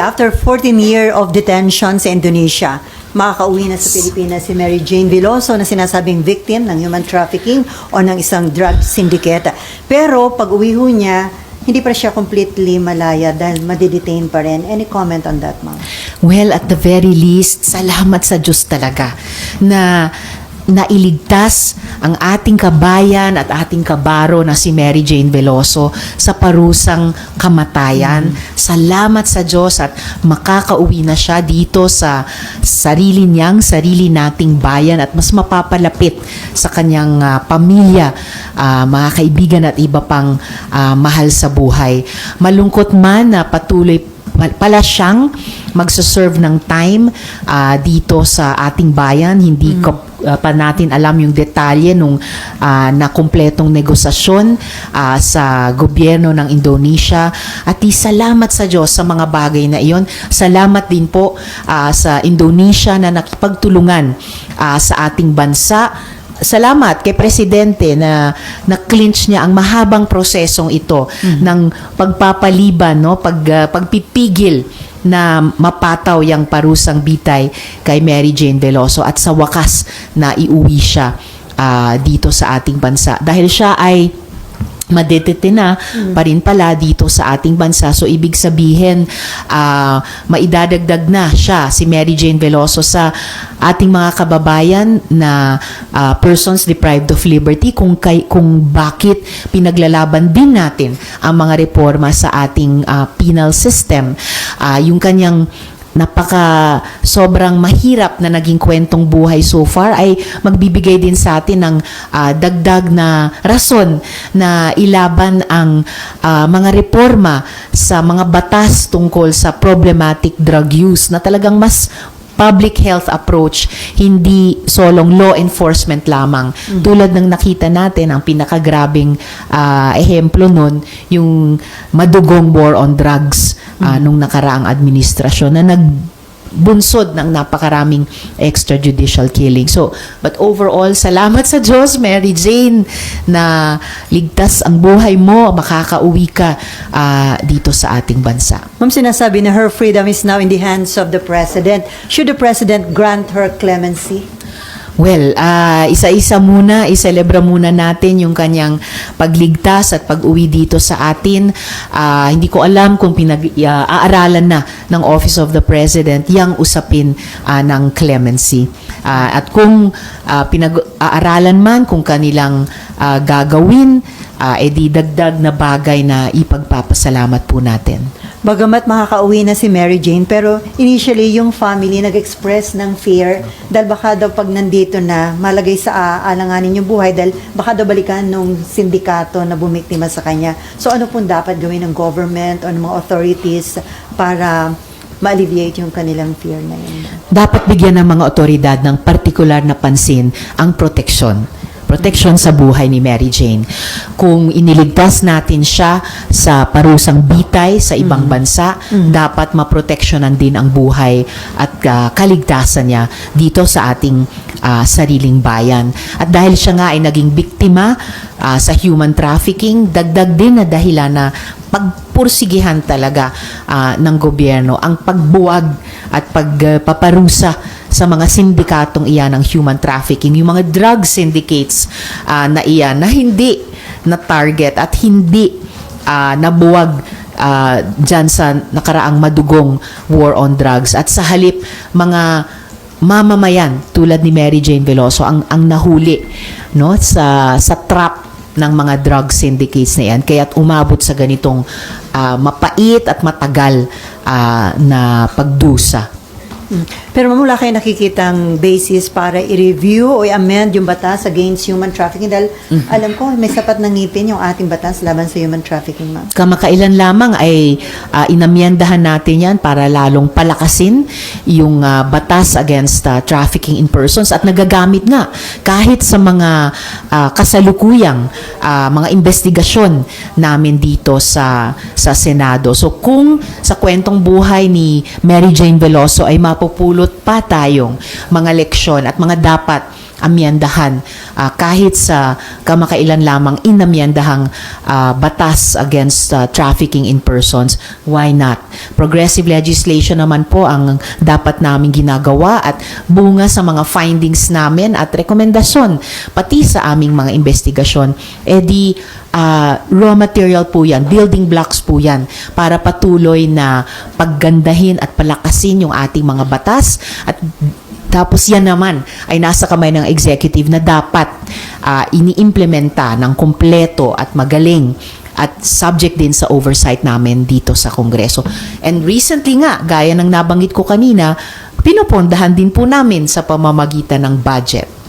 After 14 year of detention sa Indonesia, makakauwi na sa Pilipinas si Mary Jane Veloso na sinasabing victim ng human trafficking o ng isang drug syndicate. Pero pag uwi ho niya, hindi pa siya completely malaya dahil madidetain pa rin. Any comment on that, ma'am? Well, at the very least, salamat sa Diyos talaga na nailigtas ang ating kabayan at ating kabaro na si Mary Jane Veloso sa parusang kamatayan. Salamat sa Diyos at makakauwi na siya dito sa sarili niyang, sarili nating bayan at mas mapapalapit sa kanyang ah, pamilya, ah, mga kaibigan at iba pang ah, mahal sa buhay. Malungkot man na patuloy pal- pala siyang magsaserve ng time ah, dito sa ating bayan. Hindi ko ah, pa natin alam yung detalye nung ah, na kumpletong negosasyon ah, sa gobyerno ng Indonesia. At salamat sa Diyos sa mga bagay na iyon. Salamat din po ah, sa Indonesia na nakipagtulungan ah, sa ating bansa salamat kay presidente na na-clinch niya ang mahabang prosesong ito ng pagpapaliban no? Pag ah, pagpipigil na mapataw yung parusang bitay kay Mary Jane Veloso at sa wakas na iuwi siya ah, dito sa ating bansa. Dahil siya ay madetete na pa rin pala dito sa ating bansa. So, ibig sabihin, ah, maidadagdag na siya, si Mary Jane Veloso, sa ating mga kababayan na ah, persons deprived of liberty kung, kay, kung bakit pinaglalaban din natin ang mga reforma sa ating ah, penal system. Ah, yung kanyang napaka sobrang mahirap na naging kwentong buhay so far ay magbibigay din sa atin ng ah, dagdag na rason na ilaban ang ah, mga reforma sa mga batas tungkol sa problematic drug use na talagang mas public health approach, hindi solong law enforcement lamang. Tulad ng nakita natin, ang pinakagrabing ah, ehemplo nun, yung madugong war on drugs ah, nung nakaraang administrasyon na nag bunsod ng napakaraming extrajudicial killing. So, but overall, salamat sa Diyos, Mary Jane, na ligtas ang buhay mo, makakauwi ka ah, dito sa ating bansa. Ma'am, sinasabi na her freedom is now in the hands of the President. Should the President grant her clemency? Well, ah, isa-isa muna, iselebra muna natin yung kanyang pagligtas at pag-uwi dito sa atin. Ah, hindi ko alam kung pinag-aaralan na ng Office of the President yang usapin ah, ng clemency. Ah, at kung ah, pinag-aaralan man kung kanilang ah, gagawin, ah, edi dagdag na bagay na ipagpapasalamat po natin. Bagamat makakauwi na si Mary Jane, pero initially yung family nag-express ng fear dahil baka daw pag nandito na malagay sa aalanganin yung buhay dahil baka daw balikan nung sindikato na bumiktima sa kanya. So ano pong dapat gawin ng government o ng mga authorities para ma-alleviate yung kanilang fear na yun? dapat bigyan ng mga otoridad ng partikular na pansin ang proteksyon. Proteksyon sa buhay ni Mary Jane. Kung iniligtas natin siya sa parusang bitay sa ibang bansa, dapat maproteksyonan din ang buhay at ah, kaligtasan niya dito sa ating ah, sariling bayan. At dahil siya nga ay naging biktima ah, sa human trafficking, dagdag din na dahilan na pagpursigihan talaga ah, ng gobyerno ang pagbuwag at pagpaparusa sa mga sindikatong iyan ng human trafficking, yung mga drug syndicates ah, na iyan na hindi na target at hindi ah, nabuwag ah, dyan sa nakaraang madugong war on drugs. At sa halip mga mamamayan tulad ni Mary Jane Veloso ang ang nahuli no sa sa trap ng mga drug syndicates na yan kaya't umabot sa ganitong ah, mapait at matagal ah, na pagdusa. Mm. Pero ma'am, wala kayo nakikitang basis para i-review o i-amend yung batas against human trafficking dahil alam ko may sapat na ngipin yung ating batas laban sa human trafficking, ma'am. kamakailan lamang ay uh, inamyendahan natin yan para lalong palakasin yung ah, batas against ah, trafficking in persons at nagagamit nga kahit sa mga ah, kasalukuyang ah, mga investigasyon namin dito sa sa Senado. So kung sa kwentong buhay ni Mary Jane Veloso ay mapupulot pa tayong mga leksyon at mga dapat amyendahan ah, kahit sa kamakailan lamang inamyendahang ah, batas against ah, trafficking in persons, why not? Progressive legislation naman po ang dapat namin ginagawa at bunga sa mga findings namin at rekomendasyon pati sa aming mga investigasyon, eh di ah, raw material po yan, building blocks po yan para patuloy na paggandahin at palakasin yung ating mga batas at tapos yan naman ay nasa kamay ng executive na dapat ah, iniimplementa ng kumpleto at magaling at subject din sa oversight namin dito sa Kongreso. And recently nga, gaya ng nabanggit ko kanina, pinupondahan din po namin sa pamamagitan ng budget